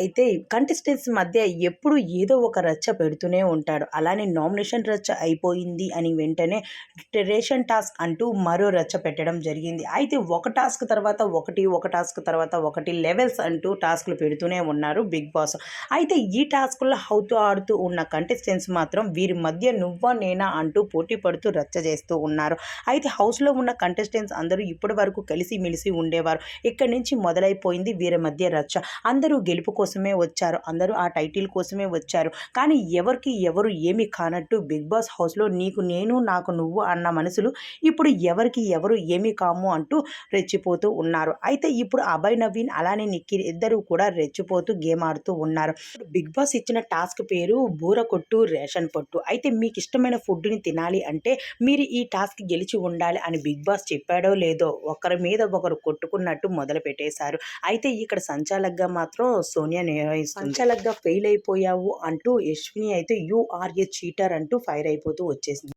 అయితే కంటెస్టెంట్స్ మధ్య ఎప్పుడు ఏదో ఒక రచ్చ పెడుతూనే ఉంటాడు. అలానే నామినేషన్ రచ్చ అయిపోయింది అని వెంటనే రేషన్ టాస్క్ అంటూ మరో రచ్చ పెట్టడం జరిగింది. అయితే ఒక టాస్క్ తర్వాత ఒకటి ఒక టాస్క్ తర్వాత ఒకటి లెవెల్స్ అంటూ టాస్క్లు పెడుతూనే ఉన్నారు బిగ్ బాస్. అయితే ఈ టాస్క్లో హౌతూ ఆడుతూ ఉన్న కంటెస్టెంట్స్ మాత్రం వీరి మధ్య నువ్వా నేనా అంటూ పోటీ పడుతూ రచ్చ చేస్తూ ఉన్నారు. అయితే హౌస్లో ఉన్న కంటెస్టెంట్స్ అందరూ ఇప్పటి వరకు కలిసి మెలిసి ఉండేవారు. ఇక్కడి నుంచి మొదలైపోయింది వీరి మధ్య రచ్చ. అందరూ గెలుపు కోసమే వచ్చారు. అందరూ ఆ టైటిల్ కోసమే వచ్చారు. కానీ ఎవరికి ఎవరు ఏమి కానట్టు బిగ్ బాస్ హౌస్లో నీకు నేను నాకు నువ్వు అన్న మనసులు ఇప్పుడు ఎవరికి ఎవరు ఏమి కాము అంటూ రెచ్చిపోతూ ఉన్నారు. అయితే ఇప్పుడు అభయ్ నవీన్ అలానే నిఖిల్ ఇద్దరూ కూడా రెచ్చిపోతూ గేమ్ ఆడుతూ ఉన్నారు. బిగ్ బాస్ ఇచ్చిన టాస్క్ పేరు బూర కొట్టు రేషన్ పొట్టు. అయితే మీకు ఇష్టమైన ఫుడ్ని తినాలి అంటే మీరు ఈ టాస్క్ గెలిచి ఉండాలి అని బిగ్ బాస్ చెప్పాడో లేదో ఒకరి మీద ఒకరు కొట్టుకున్నట్టు మొదలు పెట్టేశారు అయితే ఇక్కడ సంచాలకగా మాత్రం సోని సోనియా నిర్వహిస్తుంది సంచాలక్గా ఫెయిల్ అయిపోయావు అంటూ యశ్విని అయితే యు ఆర్ ఏ చీటర్ అంటూ ఫైర్ అయిపోతూ వచ్చేసింది.